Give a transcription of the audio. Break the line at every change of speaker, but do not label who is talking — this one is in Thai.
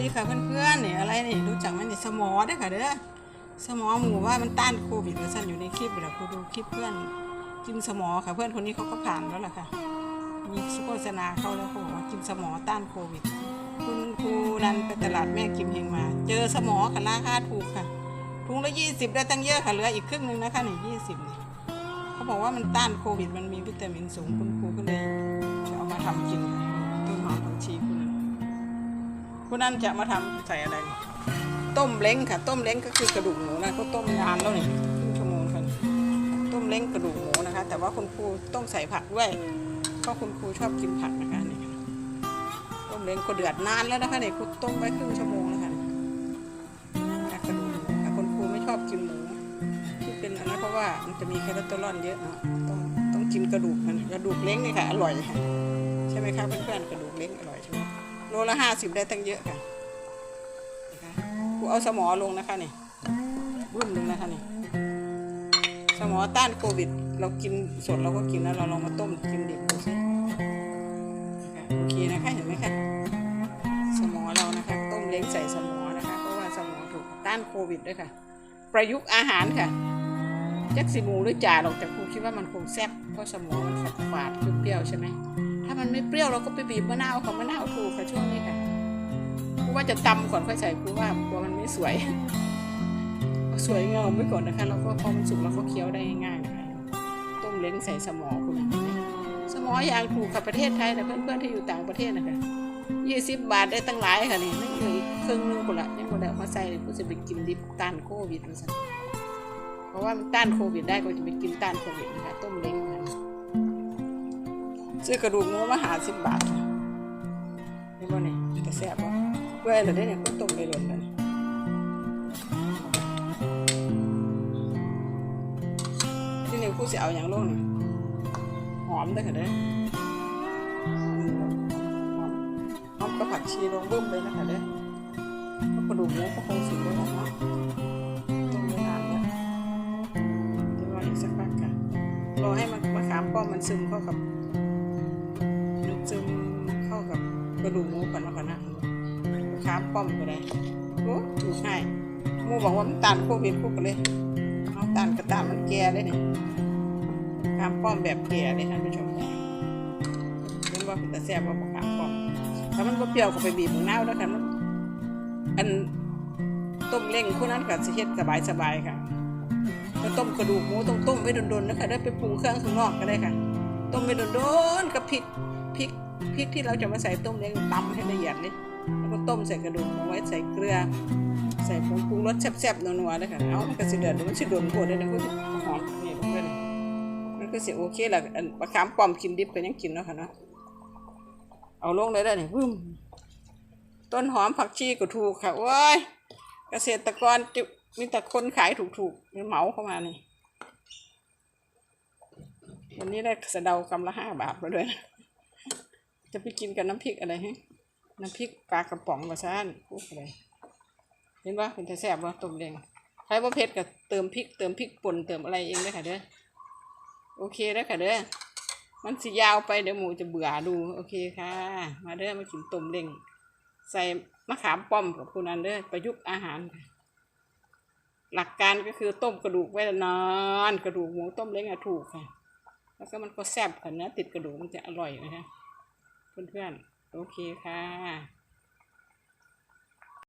ดีค่ะเพื่อนๆนี่อะไรนี่รู้จักไหมนี่สมอเด้อค่ะเด้อสมอหมูว่ามันต้านโควิดว่าสั้นอยู่ในคลิปเวลาครูดูคลิปเพื่อนกินสมอค่ะเพื่อนคนนี้เขาก็ผ่านแล้วล่ะค่ะ มีโฆษณาเข้าแล้วเขาบอกว่ากินสมอต้านโควิด คุณครูนันไปตลาดแม่กิมเฮงมา เจอสมอค่ะราคาถูกค่ะถุงละยี่สิบได้ตั้งเยอะค่ะเหลืออีกครึ่งหนึงนะคะนี่ยี่สิบเนี่ยเขาบอกว่ามันต้านโควิด มันมีวิตามินสูงคุณครูก็เลยจะเอามาทำกินค่ะต้นหอมผักชีคุณ คุณนั่นจะมาทำใส่อะไร ต้มเล้งค่ะ ต้มเล้งก็คือกระดูกหมูนะเขาต้มนานแล้วนี่ครึ่งชั่วโมงค่ะต้มเล้งกระดูกหมูนะคะ แต่ว่าคุณครูต้องใส่ผักด้วยเพราะคุณครูชอบกินผักนะคะนี่ค่ะต้มเล้งก็เดือดนานแล้วนะคะเนี่ยครูต้มไว้ครึ่งชั่วโมงแล้วค่ะกระดูกหมูค่ะคุณครูไม่ชอบกินหมู ที่เป็นอันนั้นเพราะว่ามันจะมีแคลสเตอรอลเยอะเนาะต้องต้องกินกระดูกมันกระดูกเล้งนี่ค่ะอร่อยค่ะใช่ไหมคะเพื่อนๆกระดูกเล้งอร่อยใช่ไหม โลละห้าสิบได้ตั้งเยอะค่ะนะคะกูเอาสมอลงนะคะนี่รุ่นหนึ่งนะคะนี่สมอต้านโควิด เรากินสดเราก็กินแล้วเราลองมาต้มกินดิบดูสิโอเคนะคะเห็นไหมคะสมอเรานะคะ ต้มเล้งใส่สมอนะคะเพราะว่าสมอถูกต้านโควิดด้วยค่ะ ประยุกต์อาหารค่ะจักสิมูหรือจ่าหรอกแต่ครูคิดว่ามันคงแซ่บเพราะสมอมันฝาดๆเปรี้ยวๆใช่ไหม ถ้ามันไม่เปรี้ยวเราก็ไปบีบมะนาวของมะนาวถูกค่ะช่วงนี้ค่ะกูว่าจะตำก่อนค่อยใส่กูว่ากลัวมันไม่สวยสวยงามไว้ก่อนนะคะแล้วก็พอมันสุกเราก็เคี้ยวได้ง่ายๆนะคะต้มเล้งใส่สมอคุณสมออย่างถูกกับประเทศไทยแต่เพื่อนๆที่อยู่ต่างประเทศนะคะยี่สิบบาทได้ตั้งหลายค่ะนี่นั่นเลยครึ่งนึงคนละยังหมดแล้วมาใส่เลยกูจะไปกินดิบต้านโควิดนะสัเพราะว่ามันต้านโควิดได้ก็จะไปกินต้านโควิดนะคะต้มเล้งมัน ซื้อกระดูกหมูมาหาสิบบาทค่ะนี่บ่เนี่ยจะแซ่บบ่เว้ยเรได้เนี่ยก็ต้มไปหล่นแล้วนี่ที่นี่กูสิเอาอย่างลงนี่หอมได้อค่ะเด้อหอมหอมกับผักชีลงบึ้มเลยนะคะเด้อกระดูกหมูก็คงสุกแล้วเนาะต้มไม่นานแล้วเดี๋ยวรออีกสักพักค่ะรอให้มันมะขามป้อมมันซึมเข้ากับ ระดูกหมูก่อนแล้วกันนะค้ามป้อมก็ได้โอ้ถูกให้หมูบอกว่ามันตานโควิดพวกก็เลยเอาตานกระตานมันแก่เลยเนี่ยค้ามป้อมแบบแก่เลยท่านผู้ชมเรียกว่าเป็นตาแซ่บว่าบ่ค้ามป้อมถ้ามันบ่เปรี้ยวก็ไปบีบมะนาวแล้วกันมันอันต้มเล้งคู่นั้นก็สิเฮ็ดสบายๆค่ะถ้าต้มกระดูกหมูต้องต้มไว้โดนๆนะคะได้ไปปรุงเครื่องข้างนอกก็ได้ค่ะ ต้มไปโดนๆกับพริกพริกพริกที่เราจะมาใส่ต้มเล้งตำให้ละเอียดเลยแล้วก็ต้มใส่กระดูกเอาไว้ใส่เกลือ ใส่ผงปรุงรสแซ่บๆนัวๆเลยค่ะเอามันก็สิเดือดมันสิโดนโคตรเลยนะก็สิหอมนี่เพื่อนมันก็สิโอเคแหละอันมะขามป้อมกินดิบก็ยังกินเนาะค่ะเนาะเอาลงเลยได้เนี่ยวึ้มต้นหอมผักชีก็ถูกค่ะโอ้ยเกษตรกรมีแต่คนขายถูกๆเหมาเข้ามานี่ วันนี้ได้สะเดากำละห้าบาทมาด้วยนะจะไปกินกับน้ำพริกอะไรฮะน้ำพริกปลากระป๋องมาซ่านพูดอะไรเห็นว่าเป็นแต่แซ่บว่าต้มแดงใครว่าเผ็ดก็เติมพริกเติมพริกป่นเติมอะไรเองได้ค่ะเด้อโอเคได้ค่ะเด้อมันสิยาวไปเดี๋ยวหมูจะเบื่อดู โอเคค่ะ มาเด้อมากินต้มเล้งใส่มะขามป้อมกับคุณอันเด้อประยุกต์อาหารค่ะหลักการก็คือต้มกระดูกไว้นานกระดูกหมูต้มเล้งอะถูกค่ะ แล้วก็มันก็แซ่บค่ะเนื้อติดกระดูกมันจะอร่อยนะคะเพื่อนๆโอเคค่ะ